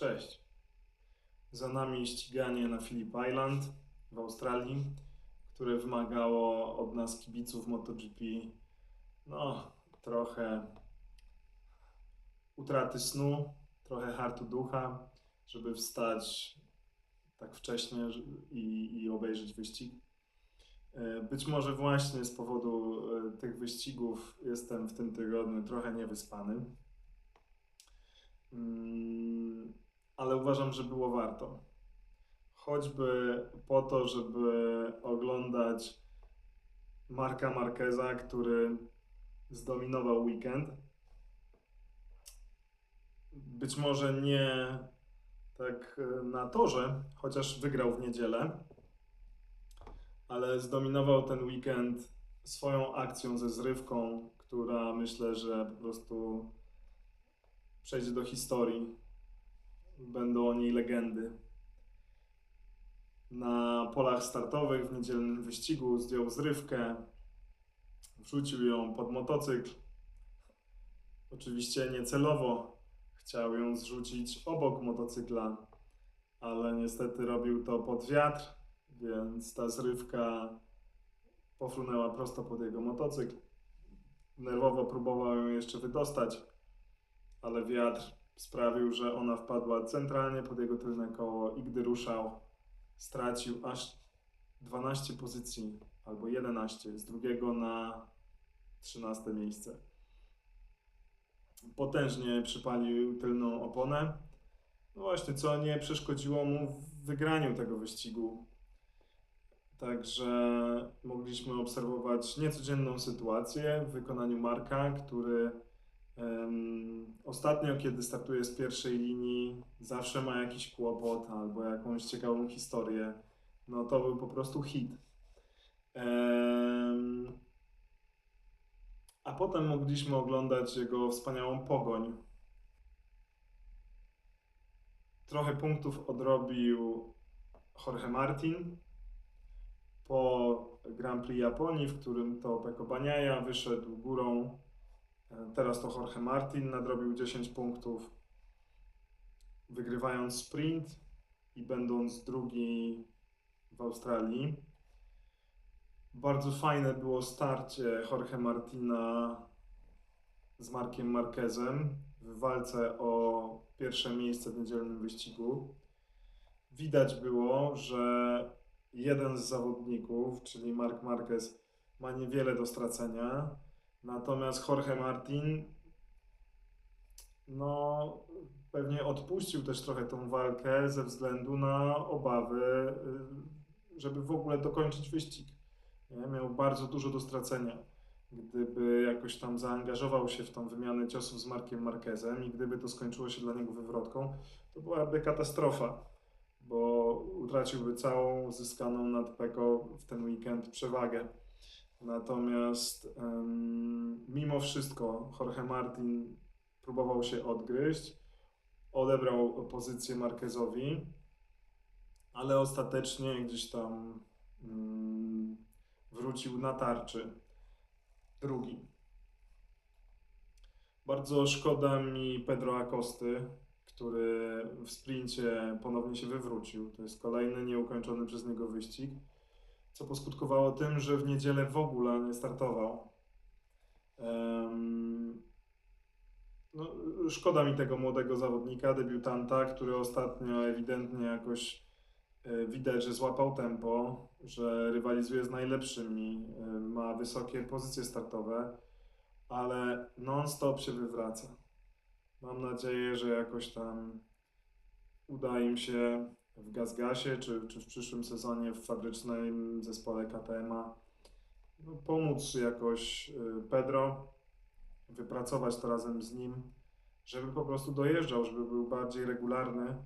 Cześć. Za nami ściganie na Phillip Island w Australii, które wymagało od nas kibiców MotoGP no, trochę utraty snu, trochę hartu ducha, żeby wstać tak wcześnie i, i obejrzeć wyścig. E, Być może właśnie z powodu e, tych wyścigów jestem w tym tygodniu trochę niewyspany. Mm, ale uważam, że było warto. Choćby po to, żeby oglądać Marka Marqueza, który zdominował weekend. Być może nie tak e, na torze, chociaż wygrał w niedzielę, ale zdominował ten weekend swoją akcją ze zrywką, która myślę, że po prostu przejdzie do historii. Będą o niej legendy. Na polach startowych w niedzielnym wyścigu zdjął zrywkę, wrzucił ją pod motocykl. Oczywiście niecelowo chciał ją zrzucić obok motocykla, ale niestety robił to pod wiatr, więc ta zrywka pofrunęła prosto pod jego motocykl. Nerwowo próbował ją jeszcze wydostać, ale wiatr sprawił, że ona wpadła centralnie pod jego tylne koło i gdy ruszał, stracił aż 12 pozycji albo 11 z drugiego na 13 miejsce. Potężnie przypalił tylną oponę. No właśnie, co nie przeszkodziło mu w wygraniu tego wyścigu. Także mogliśmy obserwować niecodzienną sytuację w wykonaniu Marka, który ostatnio, kiedy startuje z pierwszej linii, zawsze ma jakiś kłopot albo jakąś ciekawą historię. No to był po prostu hit. A potem mogliśmy oglądać jego wspaniałą pogoń. Trochę punktów odrobił Jorge Martin po Grand Prix Japonii, w którym to Peko Bagnaia wyszedł górą. Teraz to Jorge Martin nadrobił 10 punktów, wygrywając sprint i będąc drugi w Australii. Bardzo fajne było starcie Jorge Martina z Markiem Marquezem w walce o pierwsze miejsce w niedzielnym wyścigu. Widać było, że jeden z zawodników, czyli Mark Marquez, ma niewiele do stracenia, natomiast Jorge Martin no, pewnie odpuścił też trochę tą walkę ze względu na obawy, y, żeby w ogóle dokończyć wyścig. Nie? Miał bardzo dużo do stracenia. Gdyby jakoś tam zaangażował się w tą wymianę ciosów z Markiem Marquezem i gdyby to skończyło się dla niego wywrotką, to byłaby katastrofa, bo utraciłby całą uzyskaną nad Peko w ten weekend przewagę. Natomiast em, mimo wszystko Jorge Martin próbował się odgryźć, odebrał pozycję Marquezowi, ale ostatecznie gdzieś tam mm, wrócił na tarczy. Drugi. Bardzo szkoda mi Pedro Acosty, który w sprincie ponownie się wywrócił. To jest kolejny nieukończony przez niego wyścig, co poskutkowało tym, że w niedzielę w ogóle nie startował. No, szkoda mi tego młodego zawodnika, debiutanta, który ostatnio ewidentnie jakoś e, widać, że złapał tempo, że rywalizuje z najlepszymi, e, ma wysokie pozycje startowe, ale non-stop się wywraca. Mam nadzieję, że jakoś tam uda im się w Gazgasie, czy, czy w przyszłym sezonie w fabrycznym zespole KTM-a no, pomóc jakoś y, Pedro, wypracować to razem z nim, żeby po prostu dojeżdżał, żeby był bardziej regularny,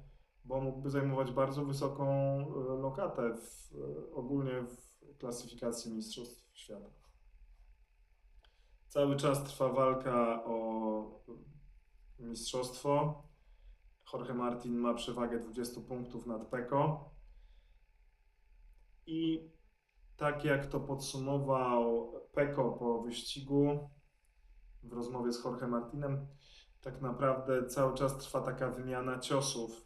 bo mógłby zajmować bardzo wysoką y, lokatę w, y, ogólnie w klasyfikacji Mistrzostw Świata. Cały czas trwa walka o mistrzostwo. Jorge Martin ma przewagę 20 punktów nad Peko. I tak jak to podsumował Peko po wyścigu w rozmowie z Jorge Martinem, tak naprawdę cały czas trwa taka wymiana ciosów.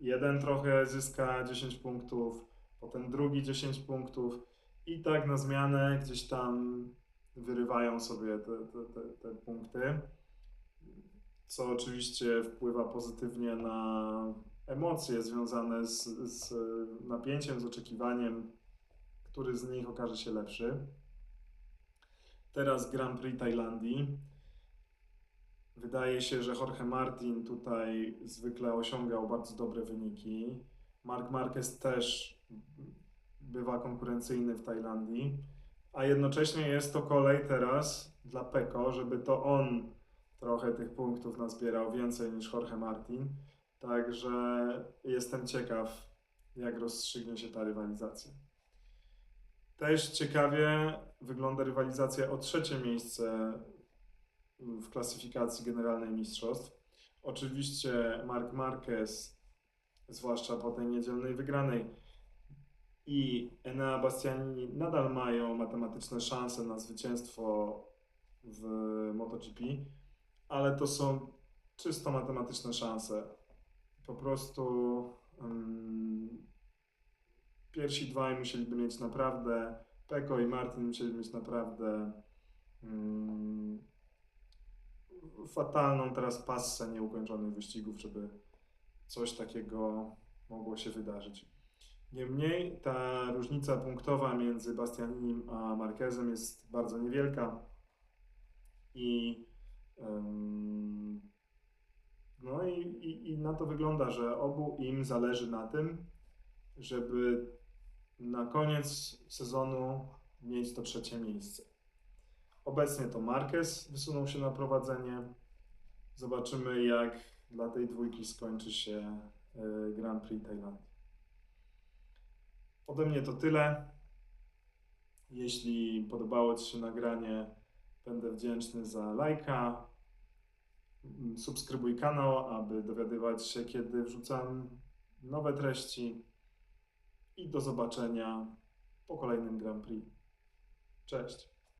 Jeden trochę zyska 10 punktów, potem drugi 10 punktów i tak na zmianę gdzieś tam wyrywają sobie te, te, te, te punkty, co oczywiście wpływa pozytywnie na emocje związane z, z napięciem, z oczekiwaniem, który z nich okaże się lepszy. Teraz Grand Prix Tajlandii. Wydaje się, że Jorge Martin tutaj zwykle osiągał bardzo dobre wyniki. Mark Marquez też bywa konkurencyjny w Tajlandii, a jednocześnie jest to kolej teraz dla Peko, żeby to on trochę tych punktów nazbierał więcej niż Jorge Martin. Także jestem ciekaw, jak rozstrzygnie się ta rywalizacja. Też ciekawie wygląda rywalizacja o trzecie miejsce w klasyfikacji generalnej mistrzostw. Oczywiście Mark Marquez, zwłaszcza po tej niedzielnej wygranej, i Enea Bastianini nadal mają matematyczne szanse na zwycięstwo w MotoGP, ale to są czysto matematyczne szanse. Po prostu um, pierwsi dwaj musieliby mieć naprawdę, Peko i Martin musieli mieć naprawdę um, fatalną teraz passę nieukończonych wyścigów, żeby coś takiego mogło się wydarzyć. Niemniej ta różnica punktowa między Bastianinim a Marquezem jest bardzo niewielka i no i, i, i na to wygląda, że obu im zależy na tym, żeby na koniec sezonu mieć to trzecie miejsce. Obecnie to Marquez wysunął się na prowadzenie. Zobaczymy, jak dla tej dwójki skończy się y, Grand Prix Tajlandii. Ode mnie to tyle. Jeśli podobało Ci się nagranie, będę wdzięczny za lajka. Subskrybuj kanał, aby dowiadywać się, kiedy wrzucam nowe treści. I do zobaczenia po kolejnym Grand Prix. Cześć.